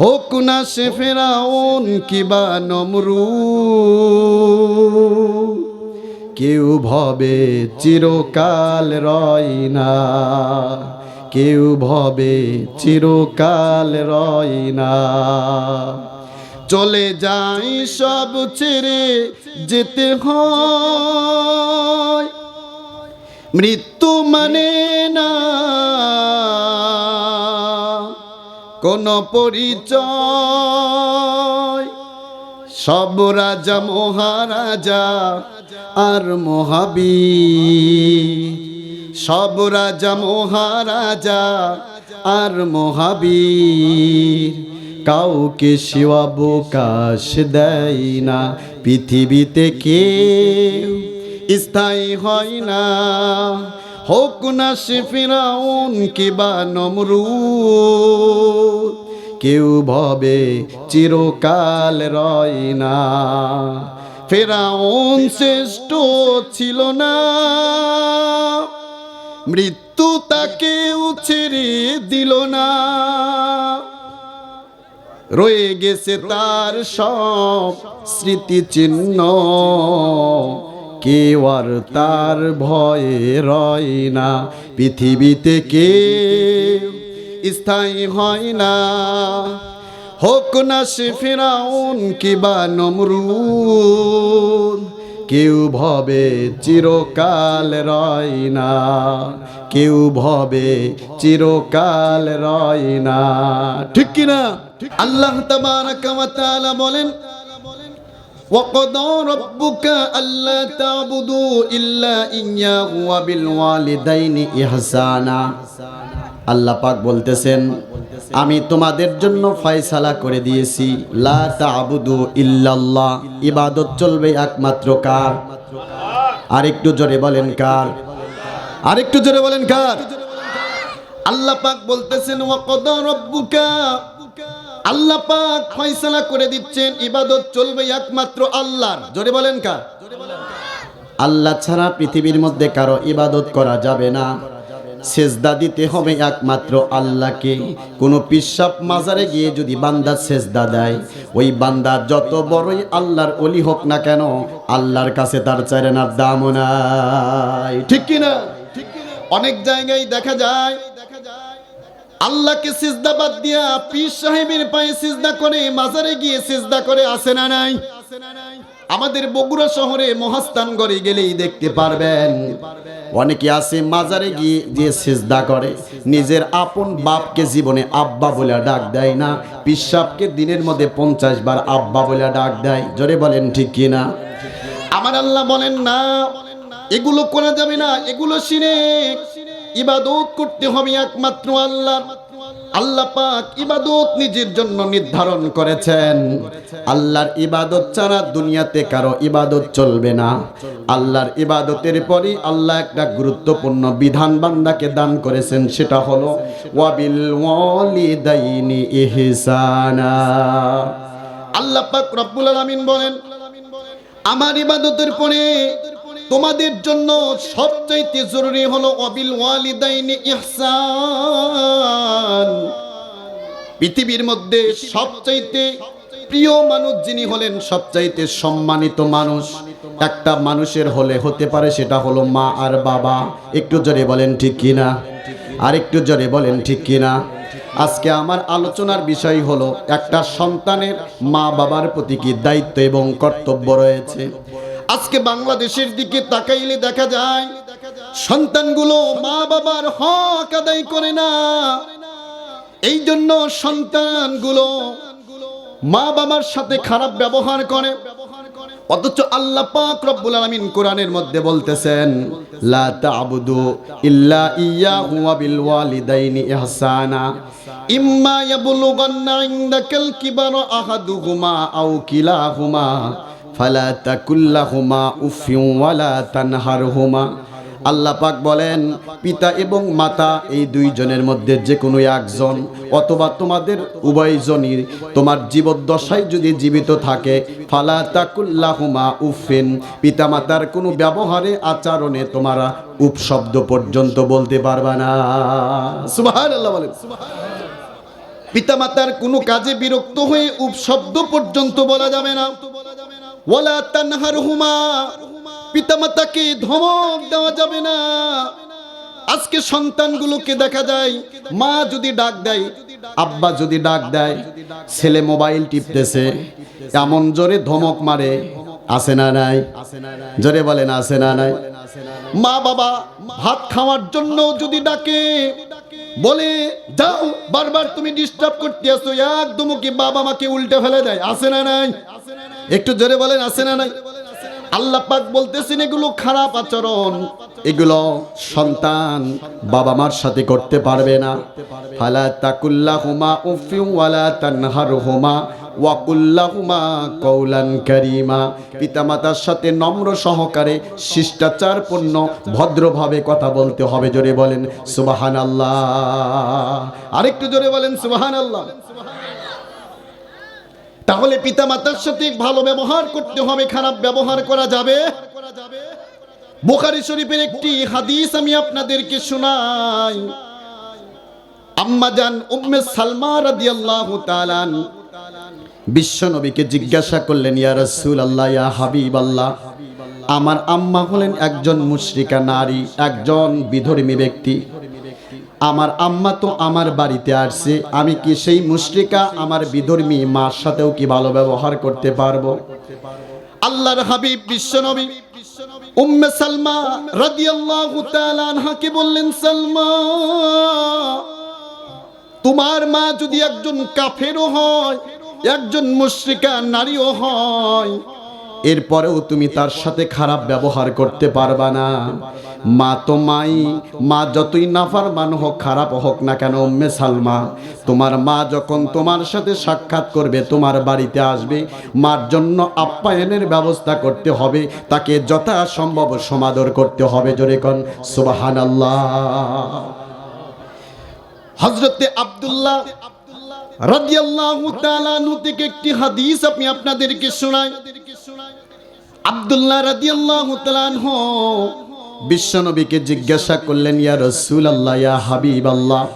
হোক না সে ফেরাউন কিবা নমরু। কেউ ভবে চিরকাল রয় না। কেউ ভবে চিরকাল রয় না। চলে যাই সব ছেড়ে যেতে হয়। মৃত্যু মানে না। কোন পরিচয়? সব রাজা, মহারাজা আর মহাবীর। সব রাজা, মহারাজা আর মহাবীর। কাউকে শিবাবকাশ দেয় না পৃথিবীতে কেউ। স্থায়ী হয় না। হোক না সে ফিরাউন কিবা নমরুদ, কেউ ভবে চিরকাল রয় না। ফেরাউন শ্রেষ্ঠ ছিল না, মৃত্যু তাকেও ছেড়ে দিল না। রয়ে গেছে তার সব স্মৃতিচিহ্ন। কেউ আর তার ভয়ে রয় না। পৃথিবীতে কে স্থায়ী হয় না। হোক না সে ফেরাউন কিবা নমরুদ, কেউ ভবে চিরকাল রয় না। কেউ ভবে চিরকাল রয় না। ঠিক কিনা? আল্লাহ তাবারাকা ওয়া তাআলা বলেন وقضى ربك ألا تعبدوا إلا إياه وبالوالدين إحسانا আল্লাহ পাক বলতেছেন আমি তোমাদের জন্য ফয়সালা করে দিয়েছি লা তাবুদু ইল্লাল্লাহ ইবাদত চলবে একমাত্র কার আরেকটু জোরে বলেন কার আরেকটু জোরে বলেন কার আল্লাহ পাক বলতেছেন ওয়াকদা রব্বুকা আল্লাহ পাক ফয়সালা করে দিচ্ছেন, ইবাদত চলবে একমাত্র আল্লাহর। জোরে বলেন কার? আল্লাহ ছাড়া পৃথিবীর মধ্যে কারও ইবাদত করা যাবে না। সেজদা দিতে হবে একমাত্র আল্লাহকে। কোনো পিসাব মাজারে গিয়ে যদি বান্দা সেজদা দেয়, ওই বান্দা যত বড়ই আল্লাহর অলি হোক না কেন, আল্লাহর কাছে তার চারেনার দামও নাই। ঠিক কিনা? অনেক জায়গায় দেখা যায় আল্লাহকে সিজদা বাদ দিয়া পীর সাহেবের পায়ে সিজদা করে, মাজারে গিয়ে সিজদা করে আসে না নাই? আমাদের বগুড়া শহরে মহাস্থান মহাস্থানগড়ে গেলেই দেখতে পারবেন। অনেকে আছে মাজারে গিয়ে গিয়ে সিজদা করে, নিজের আপন বাপকে জীবনে আব্বা বলে ডাক দেয় না। পিসাবকে দিনের মধ্যে পঞ্চাশ বার আব্বা বলে ডাক দেয়। জোরে বলেন ঠিক কিনা? আমার আল্লাহ বলেন না, এগুলো করা যাবে না, এগুলো শিরে ইবাদত করতে হবে একমাত্র আল্লাহ আল্লাহ পাক ইবাদত নিজের জন্য নির্ধারণ করেছেন। আল্লাহর ইবাদত ছাড়া দুনিয়াতে কারও ইবাদত চলবে না। আল্লাহর ইবাদতের পরই আল্লাহ একটা গুরুত্বপূর্ণ বিধান বান্দাকে দান করেছেন, সেটা হলো, ওয়াবিল ওয়ালিদাইনি ইহসানা। আল্লাহ পাক রব্বুল আলামিন বলেন, আমার ইবাদতের পরে তোমাদের জন্য সবচাইতে জরুরি হলো অবিল ওয়ালিদাইনি ইহসান। পৃথিবীর মধ্যে সবচাইতে প্রিয় মানুষ যিনি হলেন, সবচাইতে সম্মানিত মানুষ একটা মানুষের হলে হতে পারে সেটা হলো মা আর বাবা। একটু জোরে বলেন ঠিক কিনা? আর একটু জোরে বলেন ঠিক কিনা? আজকে আমার আলোচনার বিষয় হলো, একটা সন্তানের মা বাবার প্রতি কি দায়িত্ব এবং কর্তব্য রয়েছে? আজকে বাংলাদেশের দিকে তাকাইলে দেখা যায়, সন্তানগুলো মা বাবার হক আদায় করে না। এই জন্য সন্তানগুলো মা বাবার সাথে খারাপ ব্যবহার করে। অথচ আল্লাহ পাক রব্বুল আলামিন কোরআনের মধ্যে বলতেছেন, লা তা'বুদু ইল্লা ইয়্যাহু ওয়া বিল ওয়ালিদাইনি ইহসানা। ইম্মা ইয়াবলুগান্না ইনদাকাল কিবারা আহাদুহুমা আও কিলাহুমা। ফালা তাকুল্লাহুমা উফিউ ওয়ালা তানহারহুমা। আল্লাহ পাক বলেন, পিতা এবং মাতা এই দুইজনের মধ্যে যে কোনো একজন, অথবা তোমাদের উভয়জনই তোমার জীবদ্দশায় যদি জীবিত থাকে, ফালা তাকুল্লাহুমা উফিন। পিতা মাতার কোনো ব্যবহারে, আচরণে তোমরা উপশব্দ পর্যন্ত বলতে পারবা না। সুবহানাল্লাহ বলেন। পিতামাতার কোনো কাজে বিরক্ত হয়ে উপশব্দ পর্যন্ত বলা যাবে না। ওয়ালা তানহারহুমা, পিতামাতাকে ধমক দেওয়া যাবে না। আজকে সন্তানগুলোকে দেখা যায়, মা যদি ডাক দেয়, আব্বা যদি ডাক দেয়, ছেলে মোবাইল টিপতেছে, এমন জোরে ধমক মারে আসে না নাই? জোরে বলেন আসে না নাই? মা বাবা ভাত খাওয়ার জন্য যদি ডাকে বলে, যাও, বারবার তুমি ডিস্টার্ব করতে আসো একদম কি বাবা মাকে উল্টে ফেলে দেয়। আসে না নাই? একটু জোরে বলেন আসে না নাই? আল্লাহ পাক বলতেছেন, এগুলো খারাপ আচরণ। এগুলো সন্তান বাবা মার সাথে করতে পারবে না। ফালা তাকুল্লাহুমা উফিউ ওয়ালা তানহারহুমা ওয়াকুল্লাহুমা কৌলান কারিমা। পিতামাতার সাথে নম্র সহকারে, শিষ্টাচারপূর্ণ, ভদ্রভাবে কথা বলতে হবে, জোরে বলেন সুবাহান আল্লাহ আরেকটু জোরে বলেন সুবাহান আল্লাহ তাহলে পিতা মাতার সাথে ভালো ব্যবহার করতে হবে, খারাপ ব্যবহার করা যাবে। বুখারী শরীফের একটি হাদিস আমি আপনাদেরকে শোনাই। আম্মাজান উম্মে সালমা রাদিয়াল্লাহু তাআলা বিশ্ব নবীকে জিজ্ঞাসা করলেন, ইয়া রাসূলুল্লাহ, ইয়া হাবিবাল্লাহ, আমার আম্মা হলেন একজন মুশরিকা নারী, একজন বিধর্মী ব্যক্তি। আমার আম্মা তো আমার বাড়িতে আসছে, আমি কি সেই মুশরিকা আমার বিধর্মী মার সাথেও কি ভালো ব্যবহার করতে পারব? আল্লাহর হাবিব বিশ্বনবী উম্মে সালমা রাদিয়াল্লাহু তাআলা আনহাকে বললেন, সালমা, তোমার মা যদি একজন কাফেরও হয়, একজন মুশরিকা নারীও হয় এরপরেও তুমি তার সাথে খারাপ ব্যবহার করতে পারবা না। মা তো মাই, মা যতই নাফারমান হোক, খারাপ হোক না কেন, উম্মে সালমা, তোমার মা যখন তোমার সাথে সাক্ষাৎ করবে, তোমার বাড়িতে আসবে, মার জন্য আপ্যায়নের ব্যবস্থা করতে হবে, তাকে যথাসম্ভব সমাদর করতে হবে জোরে কন সুবাহান আল্লাহ হজরতে আব্দুল্লাহ রাদিয়াল্লাহু তাআলা আনহু থেকে একটি হাদিস আমি আপনাদেরকে শোনাই। আব্দুল্লাহ রাদিয়াল্লাহু তাআলা আনহু বিশ্বনবীকে জিজ্ঞাসা করলেন, ইয়া রাসূলুল্লাহ, ইয়া হাবিবাল্লাহ,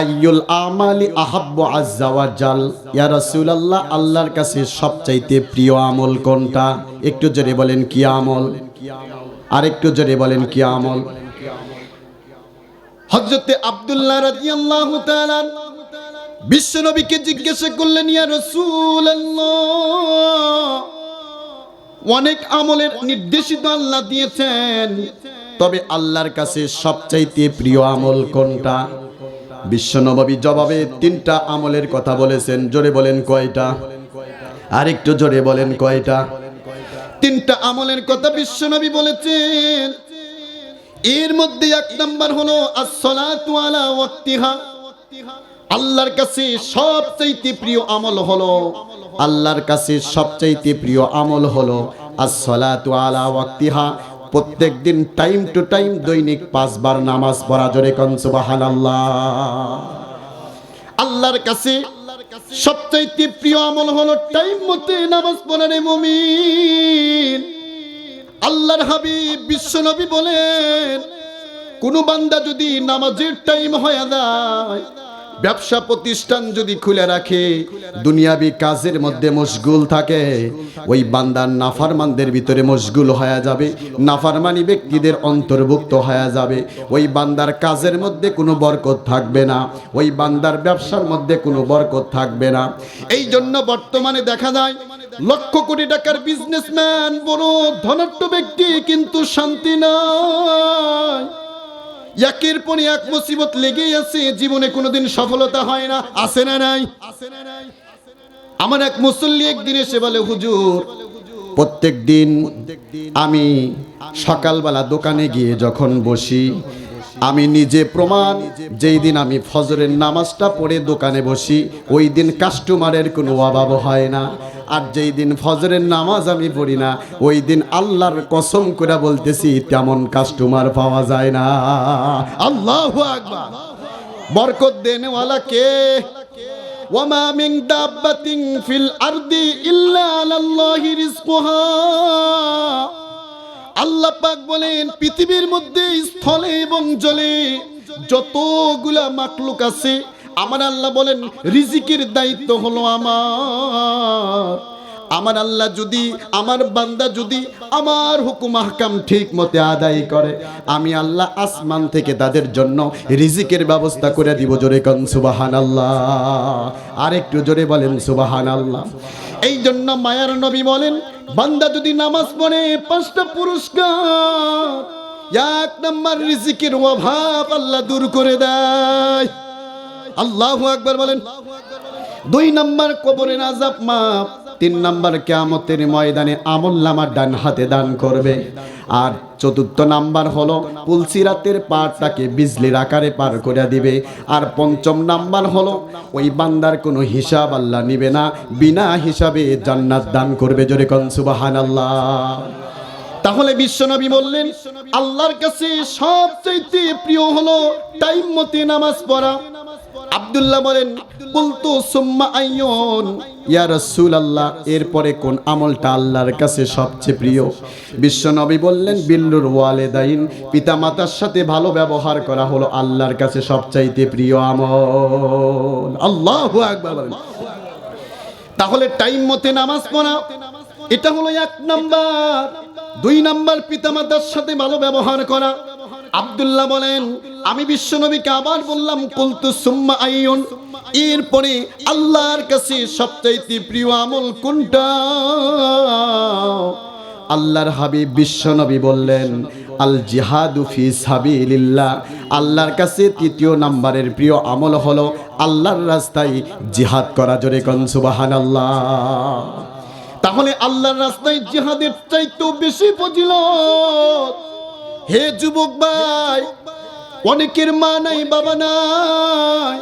আইয়ুল আমালি আহাব্বু আজ্জা ওয়া জাল? ইয়া রাসূলুল্লাহ, আল্লাহর কাছে সবচাইতে প্রিয় আমল কোনটা? একটু জোরে বলেন, কি আমল? আর একটু জোরে বলেন, কি আমল? হযরতে আব্দুল্লাহ রাদিয়াল্লাহু তাআলা বিশ্বনবীকে জিজ্ঞাসা করলেন, ইয়া রাসূলুল্লাহ অনেক আমলের নির্দেশিত আল্লাহ দিয়েছেন। তবে আল্লাহর কাছে সবচাইতে প্রিয় আমল কোনটা? বিশ্বনবী জবাবে তিনটা আমলের কথা বলেছেন। জোরে বলেন কয়টা? আরেকটু জোরে বলেন কয়টা? তিনটা আমলের কথা বিশ্বনবী বলেছেন। এর মধ্যে এক নাম্বার হলো, আসসালাতু আলা ওয়াক্তিহা। আল্লাহর কাছে সবচাইতে প্রিয় আমল হলো, আল্লাহর কাছে সবচাইতে প্রিয় আমল হলো, আসসালাতু আলা ওয়াক্তিহা। প্রত্যেক দিন টাইম টু টাইম দৈনিক পাঁচবার নামাজ পড়া, জোরে কন সুবহানাল্লাহ। আল্লাহর কাছে সবচাইতে প্রিয় আমল হলো টাইম মতে নামাজ পড়া রে মুমিন। আল্লাহর হাবিব বিশ্বনবী বলেন, কোন বান্দা যদি নামাজের টাইম হয়ে যায় ব্যবসা প্রতিষ্ঠান যদি খুলে রাখে, দুনিয়াবি কাজের মধ্যে মশগুল থাকে, ওই বান্দার নাফারমানদের ভিতরে মশগুল হয়ে যাবে, নাফারমানি ব্যক্তিদের অন্তর্ভুক্ত হয়ে যাবে। ওই বান্দার কাজের মধ্যে কোনো বরকত থাকবে না, ওই বান্দার ব্যবসার মধ্যে কোনো বরকত থাকবে না। এই জন্য বর্তমানে দেখা যায়, লক্ষ কোটি টাকার বিজনেসম্যান বড় ধনাঢ্য ব্যক্তি কিন্তু শান্তি নাই। একের পর এক মুসিবত লেগেই আছে, জীবনে কোনোদিন সফলতা হয় না। আসে না নাই? আসে না নাই আমার এক মুসল্লি একদিন এসে বলে, হুজুর প্রত্যেক দিন আমি সকালবেলা দোকানে গিয়ে যখন বসি আমি নিজে প্রমাণ, যেই দিন আমি ফজরের নামাজটা পড়ে দোকানে বসি, ওই দিন কাস্টমারের কোনো অভাব হয় না। আর যেই দিন ফজরের নামাজ আমি পড়ি না, ওই দিন আল্লাহর কসম করে বলতেছি, তেমন কাস্টমার পাওয়া যায় না। আল্লাহ বরকত দেনেওয়ালা কে? ওয়ামা মিন দাব্বাতিন ফিল আরদি ইল্লা আলাল্লাহি রিজকুহা। আল্লাহ পাক বলেন, পৃথিবীর মধ্যে স্থলে এবং জলে যতগুলা মাকলুক আছে, আমার আল্লাহ বলেন, রিজিকের দায়িত্ব হলো আমার। আমার আল্লাহ যদি, আমার বান্দা যদি আমার হুকুম, আহকাম ঠিক মতে আদায় করে, আমি আল্লাহ আসমান থেকে তাদের জন্য রিজিকের ব্যবস্থা করে দিব। জোরে কন সুবাহান আল্লাহ আর একটু জোরে বলেন সুবাহান আল্লাহ এই জন্য মায়ার নবী বলেন বান্দা যদি নামাজ পড়ে, পাঁচটা পুরস্কার। এক নম্বর রিজিকের অভাব আল্লাহ দূর করে দেয়। আল্লাহ একবার বলেন। দুই নম্বর কবরের আজাব মাপ। তিন নম্বর কেয়ামতের ময়দানে আমল নামার ডান হাতে দান করবে। আর চতুর্থ নাম্বার হলো, পুলসিরাতের পাড়টাকে বিজলির আকারে পার করে দিবে। আর পঞ্চম নাম্বার হলো, ওই বান্দার কোনো হিসাব আল্লাহ নিবে না, বিনা হিসাবে জান্নাত দান করবে জোরে কনসুবাহান আল্লাহ তাহলে বিশ্বনবী বললেন, আল্লাহর কাছে সবচাইতে প্রিয় হলো টাইম মতে নামাজ পড়া। আব্দুল্লাহ বলেন বলতো সুম্মা আইয়ন। ইয়া রাসূলুল্লাহ, এরপরে কোন আমলটা আল্লাহর কাছে সবচেয়ে প্রিয়? বিশ্বনবী বললেন, বিল্লুর ওয়ালেদাইন। পিতামাতার সাথে ভালো ব্যবহার করা হলো আল্লাহর কাছে সবচাইতে প্রিয় আমল। আল্লাহু আকবার বলেন। তাহলে টাইম মতে নামাজ পড়া, এটা হলো এক নাম্বার। দুই নাম্বার, পিতামাতার সাথে ভালো ব্যবহার করা। আব্দুল্লাহ বলেন, আমি বিশ্বনবীকে আবার বললাম, কুলতু সুম্মা আইয়ন। এরপরে আল্লাহর কাছে সবচাইতে প্রিয় আমল কোনটা? আল্লাহর হাবিব বিশ্বনবী বললেন, আল জিহাদু ফি সাবিলিল্লাহ। আল্লাহর কাছে তৃতীয় নাম্বারের প্রিয় আমল হলো আল্লাহর রাস্তায় জিহাদ করা। জোরে কন, সুবহানাল্লাহ। তাহলে আল্লাহর রাস্তায় জিহাদের চাইতেও বেশি ফজিলত। হে যুবক ভাই, অনেকের মা নাই, বাবা নাই।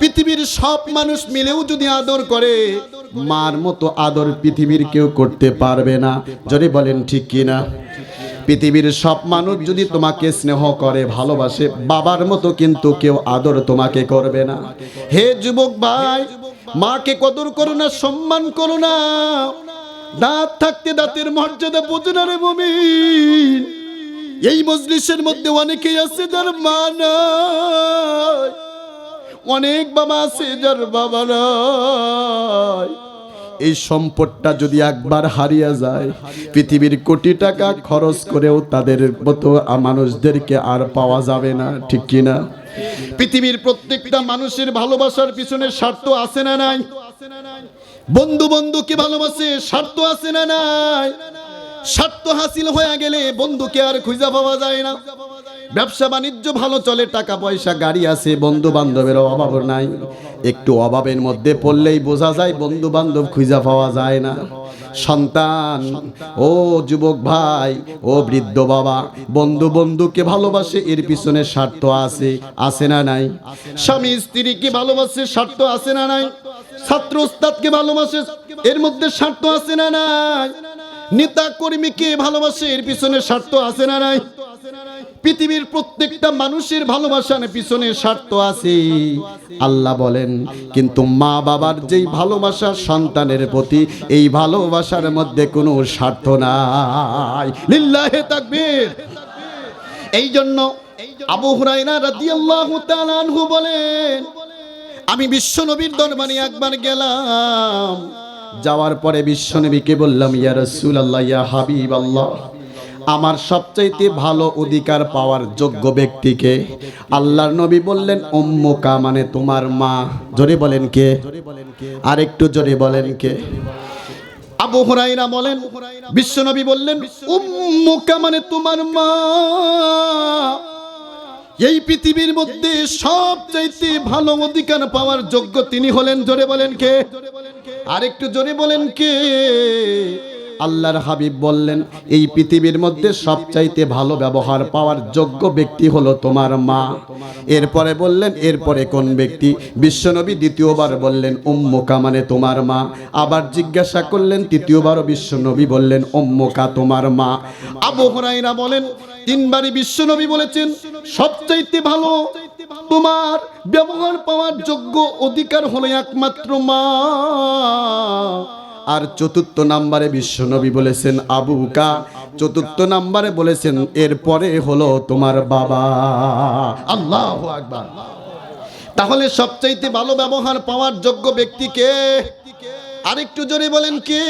পৃথিবীর সব মানুষ মিলেও যদি আদর করে, মার মতো আদর পৃথিবীর কেউ করতে পারবে না। যদি বলেন ঠিক কিনা? পৃথিবীর সব মানুষ যদি তোমাকে স্নেহ করে, ভালোবাসে, বাবার মতো কিন্তু কেউ আদর তোমাকে করবে না। হে যুবক ভাই, মাকে কদর করো না, সম্মান করো না। দাঁত থাকতে দাঁতের মর্যাদা বোঝো না রে মুমিন। এই মজলিসের মধ্যে অনেকেই আছে যার মা নাই। অনেক বাবা আছে যার বাবা নাই। এই সম্পদটা যদি একবার হারিয়ে যায়, পৃথিবীর কোটি টাকা খরচ করেও তাদের মতো মানুষদেরকে আর পাওয়া যাবে না, ঠিক কি না? পৃথিবীর প্রত্যেকটা মানুষের ভালোবাসার পিছনে স্বার্থ আছে না নাই? বন্ধু বন্ধুকে ভালোবাসে, স্বার্থ আছে না নাই? স্বার্থ হাসিল হয়ে গেলে বন্ধুকে আর খুঁজে পাওয়া যায় না। ব্যবসা বাণিজ্য ভালো চলে, টাকা পয়সা, গাড়ি আছে বন্ধু বান্ধবের অভাব নাই। একটু অভাবের মধ্যে পড়লেই বোঝা যায় বন্ধু বান্ধব খুঁজে পাওয়া যায় না। সন্তান, ও যুবক ভাই, ও বৃদ্ধ বাবা, বন্ধু বন্ধুকে ভালোবাসে, এর পিছনে স্বার্থ আছে আছে না নাই? স্বামী স্ত্রীকে ভালোবাসে, স্বার্থ আছে না নাই? ছাত্র ওস্তাদকে ভালোবাসে, এর মধ্যে স্বার্থ আছে না নাই? নেতা কর্মীকে ভালোবাসে? এর পিছনে স্বার্থ আছে না নাই? পৃথিবীর প্রত্যেকটা মানুষের ভালোবাসার পিছনে স্বার্থ আছে। আল্লাহ বলেন, কিন্তু মা বাবার যেই ভালোবাসা সন্তানের প্রতি, এই ভালোবাসার মধ্যে কোনো স্বার্থ নাই। লিল্লাহে তাকবীর। এই জন্য আবু হুরায়রা রাদিয়াল্লাহু তাআলা আনহু বলেন, আমি বিশ্বনবীর দরবারে একবার গেলাম। যাওয়ার পরে বিশ্বনবীকে বললাম, ইয়া রাসূলুল্লাহ, ইয়া হাবিবাল্লাহ, আমার সবচাইতে ভালো অধিকার পাওয়ার যোগ্য ব্যক্তিকে আল্লাহর নবী বললেন, উম্মুকা মানে তোমার মা। জোরে বলেন কে? আর একটু জোরে বলেন কে? আবু হুরাইরা বলেন, বিশ্বনবী বললেন, উম্মুকা মানে তোমার মা। এই পৃথিবীর মধ্যে সবচাইতে ভালো অধিকার পাওয়ার যোগ্য তিনি হলেন, জোরে বলেন কে? আরেকটু জোরে বলেন কে? আল্লাহর হাবিব বললেন, এই পৃথিবীর মধ্যে সবচাইতে ভালো ব্যবহার পাওয়ার যোগ্য ব্যক্তি হলো তোমার মা। এরপরে বললেন, এরপরে কোন ব্যক্তি? বিশ্বনবী দ্বিতীয়বার বললেন, উম্মুকা মানে তোমার মা। আবার জিজ্ঞাসা করলেন, তৃতীয়বারও বিশ্বনবী বললেন, উম্মুকা তোমার মা। আবু হুরাইরা বলেন তিনবারই বিশ্বনবী বলেছেন, সবচাইতে ভালো তোমার ব্যবহার পাওয়ার যোগ্য অধিকার হলো একমাত্র মা। আর চতুর্থ নাম্বারে বিশ্বনবী বলেছেন আবুকা চতুর্থ নাম্বারে বলেছেন, এরপরে হলো তোমার বাবা। আল্লাহ আকবার। তাহলে সবচাইতে ভালো ব্যবহার পাওয়ার যোগ্য ব্যক্তিকে আরেকটু জোরে বলেন কে?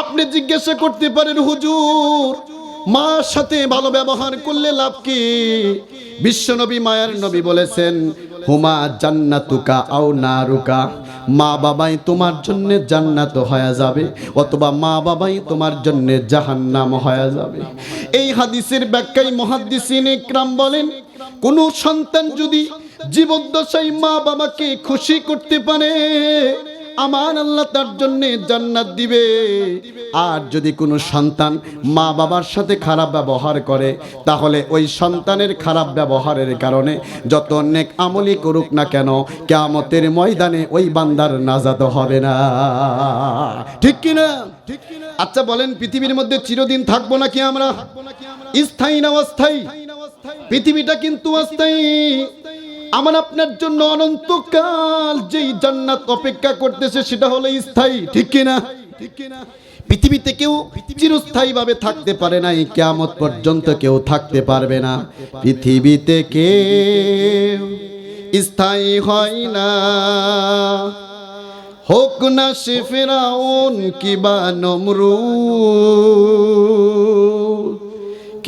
আপনি জিজ্ঞাসা করতে পারেন, হুজুর মার সাথে ভালো ব্যবহার করলে লাভ কি? বিশ্বনবী মায়ার নবী বলেছেন, হুমা জান্নাতুকা আও নারুকা। মা বাবাই তোমার জন্য জান্নাত হয়ে যাবে, অথবা মা বাবাই তোমার জন্য জাহান্নাম হয়ে যাবে। এই হাদিসের ব্যাখ্যায় মহাদ্দিসিন ইকরাম বলেন, কোন সন্তান যদি জীবদ্দশায় মা বাবাকে খুশি করতে পারে আমার আল্লাহ তার জন্য জান্নাত দিবে। আর যদি কোনো সন্তান মা বাবার সাথে খারাপ ব্যবহার করে, তাহলে ওই সন্তানের খারাপ ব্যবহারের কারণে যত অনেক আমলি করুক না কেন, কেয়ামতের ময়দানে ওই বান্দার নাজাত হবে না। ঠিক কি না আচ্ছা বলেন, পৃথিবীর মধ্যে চিরদিন থাকব নাকি আমরা? স্থায়ী না অস্থায়ী? পৃথিবীটা কিন্তু অস্থায়ী। আমার আপনার জন্য অনন্তকাল যেই জান্নাত অপেক্ষা করতেছে সেটা হলো স্থায়ী ঠিক কিনা? ঠিক কিনা? পৃথিবীতে কেউ চিরস্থায়ী ভাবে থাকতে পারে না এই কেয়ামত পর্যন্ত কেউ থাকতে পারবে না। পৃথিবীতে কেউ স্থায়ী হয় না। হোক না সে ফেরাউন কিবা নমরুদ।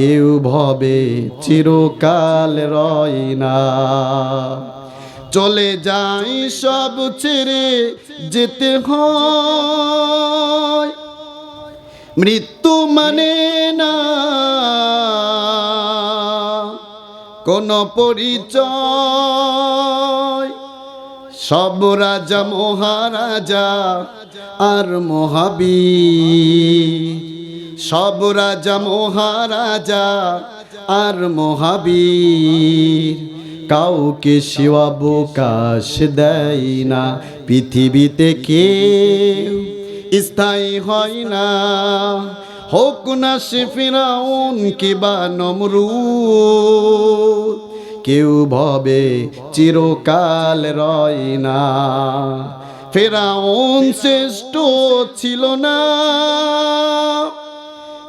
কেউ ভবে চিরকাল রয় না। চলে যাই সব ছেড়ে যেতে হয়। মৃত্যু মানে না। কোন পরিচয়। সব রাজা, মহারাজা আর মহাবীর। সব রাজা মহারাজা আর মহাবীর। কাউকে শিবাবকাশ দেয় না পৃথিবীতে কেউ। স্থায়ী হয় না। হোক না সে ফিরাউন কিবা নমরুদ। কেউ ভবে চিরকাল রয় না। ফেরাউন শ্রেষ্ঠ ছিল না।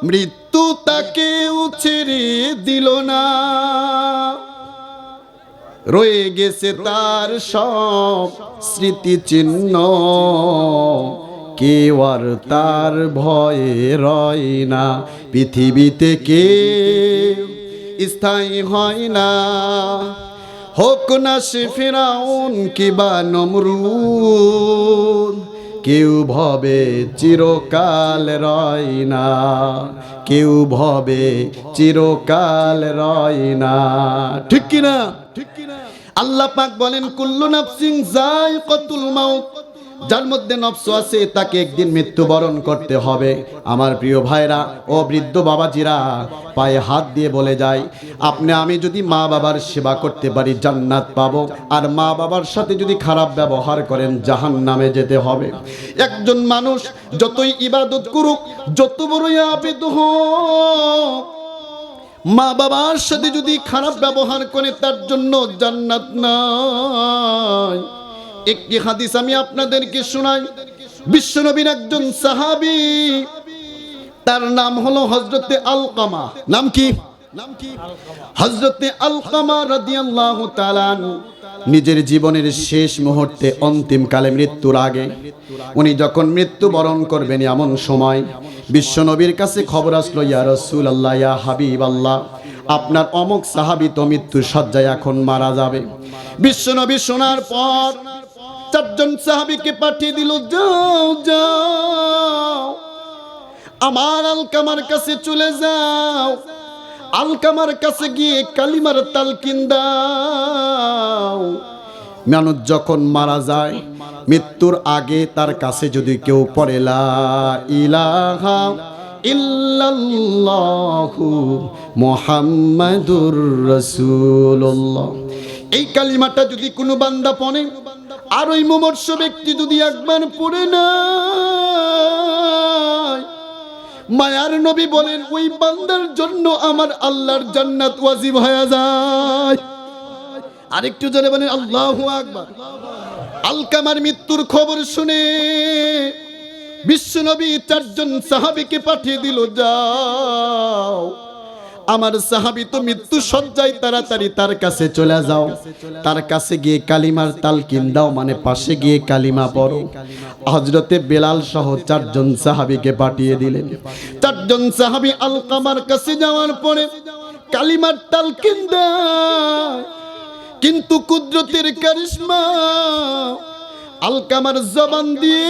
মৃত্যু তাকে ছেড়ে দিল না। রয়ে গেছে তার সব স্মৃতিচিহ্ন। কেউ আর তার ভয়ে রয় না। পৃথিবীতে কে স্থায়ী হয় না। হোক না সে ফেরাউন কিবা নমরুদ। কেউ ভবে চিরকাল রয় না। কেউ ভবে চিরকাল রয় না। ঠিক কিনা? ঠিক কিনা আল্লাহ পাক বলেন, কুল্লু নাফসিং যায় কতুল মাউত। যার মধ্যে নফস আছে, তাকে একদিন মৃত্যুবরণ করতে হবে। আমার প্রিয় ভাইরা ও বৃদ্ধ বাবাজিরা, পায়ে হাত দিয়ে বলে যায়, আপনি, আমি যদি মা বাবার সেবা করতে পারি, জান্নাত পাবো। আর মা বাবার সাথে যদি খারাপ ব্যবহার করেন জাহান নামে যেতে হবে। একজন মানুষ যতই ইবাদত করুক, যত বড়ই আবেদ হোক, মা বাবার সাথে যদি খারাপ ব্যবহার করে, তার জন্য জান্নাত নাই। একটি হাদিস আমি আপনাদেরকে শোনাই। বিশ্বনবীর একজন সাহাবি, তার নাম হলো হজরতে আলকামা। নাম কি? নিজের জীবনের শেষ মুহূর্তে অন্তিম কালে মৃত্যুর আগে উনি যখন মৃত্যুবরণ করবেন এমন সময় বিশ্বনবীর কাছে খবর আসলো, ইয়া রসুল আল্লাহ ইয়া হাবিব আল্লাহ আপনার অমুক সাহাবী তো মৃত্যুর শয্যায় এখন মারা যাবে। বিশ্বনবী শোনার পর চারজন সাহাবীকে পাঠিয়ে দিল, যাও যাও। আমার আলকামার কাছে চলে যাও। আলকামার কাছে গিয়ে কালিমার তালকিন দাও। মানুষ যখন মারা যায়, মৃত্যুর আগে তার কাছে যদি কেউ পড়ে ইলাহা ইল্লাল্লাহু মুহাম্মাদুর রাসূলুল্লাহ। এই কালিমাটা যদি কোনো বান্দা পড়ে আর ওই মুমর্ষ ব্যক্তি যদি একবার পড়ে না মায়ার নবী বলেন, ওই বান্দার জন্য আমার আল্লাহর জান্নাত ওয়াজিব হয়ে যায়। আরেকটু জোরে বলেন, আল্লাহ আকবার। আলকামার মৃত্যুর খবর শুনে বিশ্বনবী চারজন সাহাবীকে পাঠিয়ে দিল, যাও। আমার সাহাবি তো মৃত্যু সজ্জায় তাড়াতাড়ি তার কাছে চলে যাও। তার কাছে গিয়ে কালিমার তালকিন দাও মানে পাশে গিয়ে কালিমা পড়ো। হজরতে বেলাল সহ চারজন সাহাবিকে পাঠিয়ে দিলেন। চারজন সাহাবী আলকামার কাছে যাওয়ার পরে কালিমার তালকিন দেয়। কিন্তু কুদরতের কারিশমা আলকামার জবান দিয়ে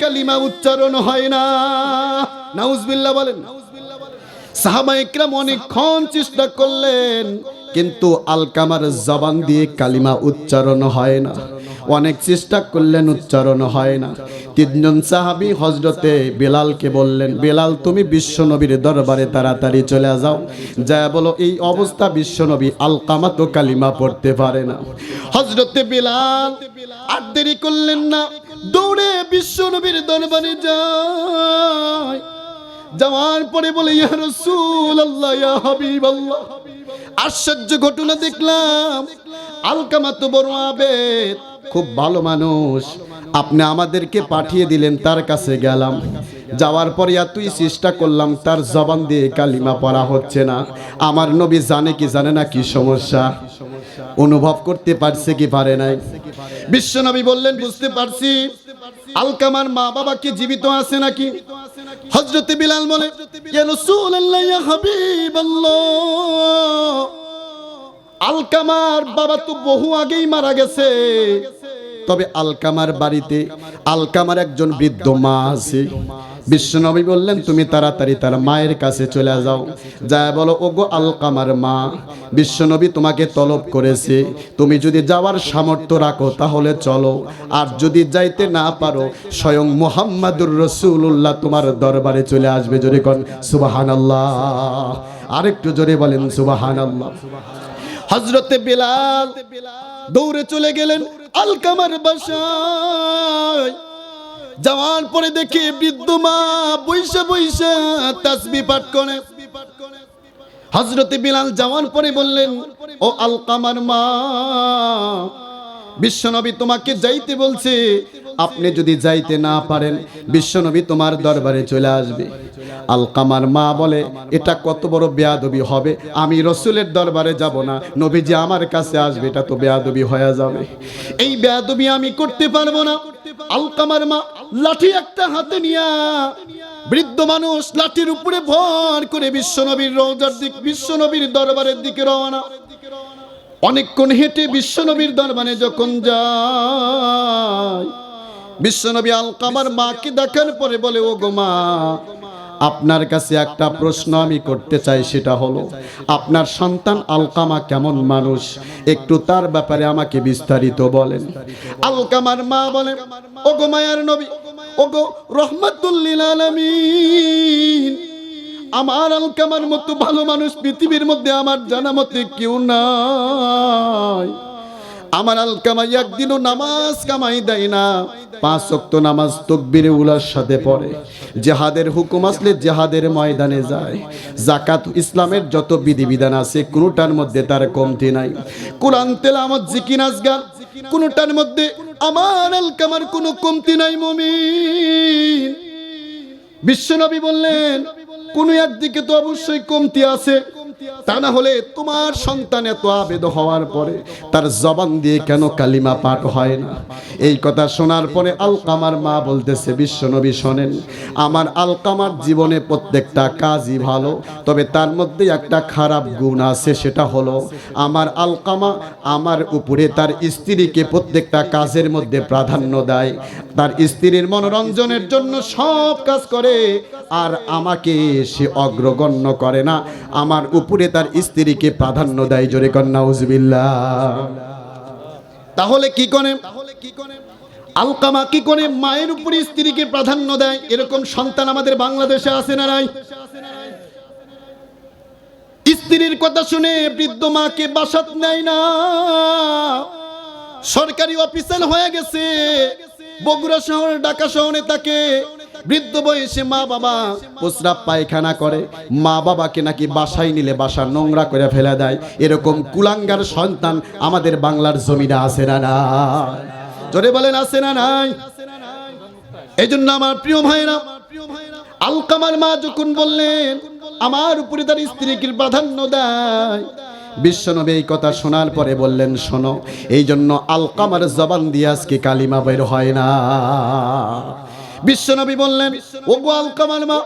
কালিমা উচ্চারণ হয় না। নাউজবিল্লাহ বলেন। সাহাবা ইকরাম অনেকক্ষণ চেষ্টা করলেন, কিন্তু আলকামার জবান দিয়ে কালিমা উচ্চারণ হয় না। অনেক চেষ্টা করলেন, উচ্চারণ হয় না। তিনজন সাহাবি হজরতে বেলালকে বললেন, বেলাল, তুমি বিশ্বনবীর দরবারে তাড়াতাড়ি চলে যাও। যা বলো, এই অবস্থা বিশ্বনবী আলকামা তো কালিমা পড়তে পারে না। হজরতে বেলাল, আর দেরি করলেন না, দৌড়ে বিশ্বনবীর দরবারে যায় যাওয়ার পরে বলে, ইয়া রাসূল আল্লাহ ইয়া হাবিব আল্লাহ আশ্চর্য ঘটনা দেখলাম, আলকামা তো বড় আবেদ, খুব ভালো মানুষ। আপনি আমাদেরকে পাঠিয়ে দিলেন, তার কাছে গেলাম। যাওয়ার পরে এতই চেষ্টা করলাম, তার জবান দিয়ে কালিমা পড়া হচ্ছে না। আমার নবী জানে কি, জানে না কি সমস্যা। অনুভব করতে পারছে কি পারে নাই। বিশ্বনবী বললেন, বুঝতে পারছি। আলকামার মা বাবা কি জীবিত আছে নাকি? হজরত বিলাল বলে আলকামার বাবা তো বহু আগেই মারা গেছে। তবে আলকামার বাড়িতে আলকামার একজন বৃদ্ধ মা আছে। বিশ্বনবী বললেন, তুমি তাড়াতাড়ি তার মায়ের কাছে চলে যাও। যা বলো, ওগো আলকামার মা, বিশ্বনবী তোমাকে তলব করেছে। তুমি যদি যাওয়ার সামর্থ্য রাখো, তাহলে চলো। আর যদি যাইতে না পারো, স্বয়ং মোহাম্মদুর রসুল্লাহ তোমার দরবারে চলে আসবে। জোরে কন সুবাহান আল্লাহ আরেকটু জোরে বলেন সুবাহান আল্লাহ হজরতে বেলাল দৌড়ে চলে গেলেন। আলকামার বাসায়। যাওয়ার পরে দেখি বৃদ্ধ মা বৈশা বৈশা তাসবি পাঠ করে। হজরতে বিলাল যাওয়ার পরে বললেন, ও আলকামার মা বিশ্বনবী তোমাকে যাইতে বলছে। আপনি যদি যাইতে না পারেন, বিশ্বনবী তোমার দরবারে চলে আসবে। আলকামার মা বলে, এটা কত বড় বেয়াদবি হবে। আমি রসুলের দরবারে যাব না। নবী যে আমার কাছে আসবে, এটা তো বেয়াদবি হয়ে যাবে। এই বেয়াদবি আমি করতে পারব না। আলকামার মা লাঠি একটা হাতে নিয়া বৃদ্ধ মানুষ লাঠির উপরে ভর করে বিশ্বনবীর রওজার দিক, বিশ্বনবীর দরবারের দিকে রওনা। অনেকক্ষণ হেঁটে বিশ্বনবীর দরবারে যখন যায়, বিশ্বনবী আলকামার মাকে দেখার পরে বলে ও গো মা, আপনার কাছে একটা প্রশ্ন আমি করতে চাই, সেটা হলো, আপনার সন্তান আলকামা কেমন মানুষ? একটু তার ব্যাপারে আমাকে বিস্তারিত বলেন। আলকামার মা বলেন ও গো মায়ার নবী ও গো রহমতুল্লিল আলামিন আমার আলকামার মতো ভালো মানুষ পৃথিবীর মধ্যে আমার জানা মতে কেউ নাই। আমার আলকামাই একদিনও নামাজ কামাই দেয় না। পাঁচ অক্ত নামাজ তকবিরে উলার সাথে পড়ে। জেহাদের হুকুম আসলে জেহাদের ময়দানে যায়। জাকাত ইসলামের যত বিধিবিধান আছে, কোনোটার মধ্যে তার কমতি নাই। কোরআন তেলামত জিকির আজগান কোনোটার মধ্যে আমার আলকামার কোনো কমতি নাই, মমিন। বিশ্বনবী বললেন কোন একদিকে তো অবশ্যই কমতি আছে। তা না হলে তোমার সন্তান এত আবেদ হওয়ার পরে তার জবান দিয়ে কেন কালিমা পাঠ হয় না? এই কথা শোনার পরে আলকামার মা বলতেছে, বিশ্বনবী শোনেন, আমার আলকামার জীবনে প্রত্যেকটা কাজই ভালো, তবে তার মধ্যে একটা খারাপ গুণ আছে, সেটা হলো আমার আলকামা আমার উপরে তার স্ত্রীকে প্রত্যেকটা কাজের মধ্যে প্রাধান্য দেয়, তার স্ত্রীর মনোরঞ্জনের জন্য সব কাজ করে, আর আমাকে সে অগ্রগণ্য করে না। আমার উপরে তার স্ত্রীকে প্রাধান্য দেয় জোরে কন্যা উজবিল্লা তাহলে কি করে? আলকামা কি করে? মায়ের উপরে স্ত্রীকে প্রাধান্য দেয়। এরকম সন্তান আমাদের বাংলাদেশে আছে না নাই? স্ত্রীর কথা শুনে বৃদ্ধ মাকে বাসাত নেয় না। সরকারি অফিসার হয়ে গেছে। বগুড়া শহরে, ঢাকা শহরে তাকে বৃদ্ধ বয়সে মা বাবা প্রস্রাব পায়খানা করে, মা বাবাকে নাকি বাসায় নিলে বাসা নোংরা করে ফেলে দেয়। এরকম কুলাঙ্গার সন্তান আমাদের বাংলার জমিনে আছে না না জোরে বলেন, আছে না নাই? এই জন্য আমার প্রিয় ভাইরা আলকামার মা যখন বললেন, আমার উপরে তার স্ত্রীকে প্রাধান্য দেয়। বিশ্বনবী এই কথা শোনার পরে বললেন, শোনো এই জন্য আলকামার জবান দিয়ে আজকে কালিমা বের হয় না। বিশ্বনবী বললেন, ও গোয়াল আলকামার মা,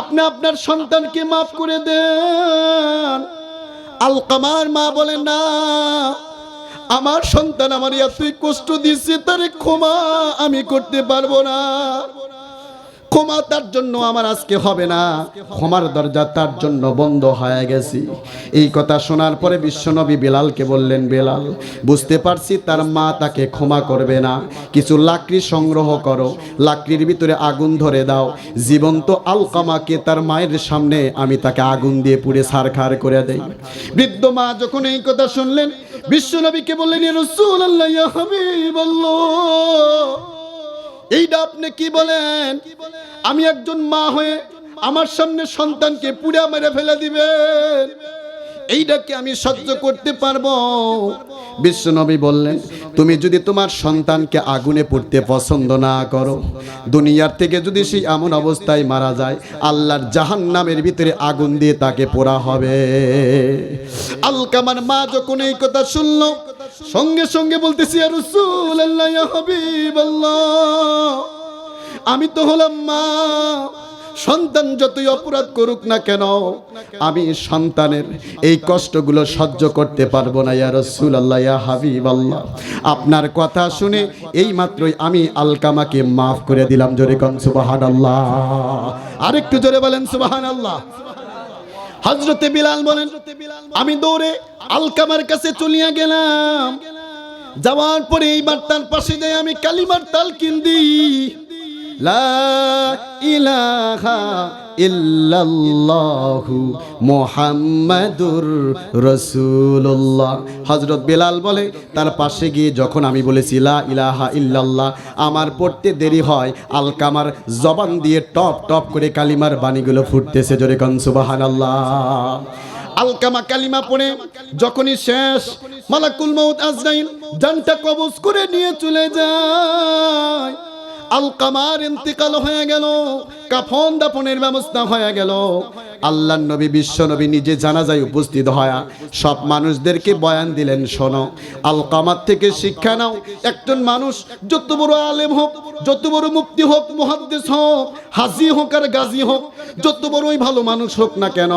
আপনি আপনার সন্তানকে মাফ করে দেন। আলকামার মা বলেন না, আমার সন্তান আমার এতই কষ্ট দিচ্ছে তারে ক্ষমা আমি করতে পারব না। ক্ষমা তার জন্য আমার আজকে হবে না। ক্ষমার দরজা তার জন্য বন্ধ হয়ে গেছি। এই কথা শোনার পরে বিশ্বনবী বেলালকে বললেন, বেলাল, বুঝতে পারছি তার মা তাকে ক্ষমা করবে না। কিছু লাকড়ি সংগ্রহ করো। লাকড়ির ভিতরে আগুন ধরে দাও। জীবন্ত আলকামাকে তার মায়ের সামনে আমি তাকে আগুন দিয়ে পুড়ে সারখার করে দেই। বৃদ্ধ মা যখন এই কথা শুনলেন, বিশ্বনবীকে বললেন রসুল আল্লাহ হাবিবাল্লাহ। এইটা আপনি কি বলেন? আমি একজন মা হয়ে আমার সামনে সন্তানকে পুড়া মেরে ফেলে দিবেন এইটাকে আমি সহ্য করতে পারব। বিশ্বনবী বললেন, তুমি যদি তোমার সন্তানকে আগুনে পড়তে পছন্দ না করো, দুনিয়ার থেকে যদি সেই এমন অবস্থায় মারা যায়, আল্লাহর জাহান নামের ভিতরে আগুন দিয়ে তাকে পোড়া হবে। আলকামার মা যখন এই কথা শুনলো সঙ্গে সঙ্গে বলতেছি আর রসুল আল্লাহ আমি তো হলাম মা। সন্তান যতই অপরাধ করুক না কেন, আমি সন্তানের এই কষ্টগুলো সহ্য করতে পারব না, ইয়া রসুল আল্লাহ ইয়া হাবিব আল্লাহ আপনার কথা শুনে এই মাত্রই আমি আলকামাকে মাফ করে দিলাম, জোরে কন সুবাহান আল্লাহ আরেকটু জোরে বলেন সুবাহান আল্লাহ হজরতে বিলাল বলেন, আমি দৌড়ে আলকামার কাছে চলিয়া গেলাম। যাওয়ার পরে এইবার তার পাশে যাই আমি কালিমার তাল কিন্দি লা ইলাহা ইল্লাল্লাহু মুহাম্মাদুর রাসূলুল্লাহ। হযরত বেলাল বলে, তার পাশে গিয়ে যখন আমি বলেছি লা ইলাহা ইল্লাল্লাহ, আমার পড়তে দেরি হয়, আলকামার জবান দিয়ে টপ টপ করে কালিমার বাণীগুলো ফুটতেছে জোরে কন সুবহানাল্লাহ। আলকামা কালিমা পড়ে যখনই শেষ, মালাকুল মউত আজরাইল জানটা কবজ করে নিয়ে চলে যায়। আলকামার ইন্তিকাল হয়ে গেল, কাফন দাফনের ব্যবস্থা হয়ে গেল। আল্লাহ নবী, বিশ্ব নবী নিজে জানাজায় উপস্থিত হয়া। সব মানুষদেরকে বয়ান দিলেন, শোনো, আলকামার থেকে শিক্ষা নাও, একজন মানুষ যত বড় আলেম হোক, যত বড় মুক্তি হোক, মুহাদ্দিস হোক, হাজি হোক আর গাজী হোক, যত বড়ই ভালো মানুষ হোক না কেন,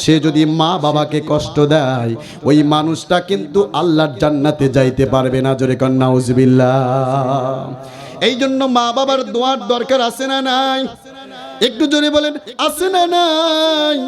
সে যদি মা বাবাকে কষ্ট দেয়, ওই মানুষটা কিন্তু আল্লাহর জান্নাতে যাইতে পারবে না। জোরে কন্যা উজবিল্লা এই জন্য মা বাবার দোয়ার দরকার আছে না নাই? একটু জোরে বলেন, আছে না নাই?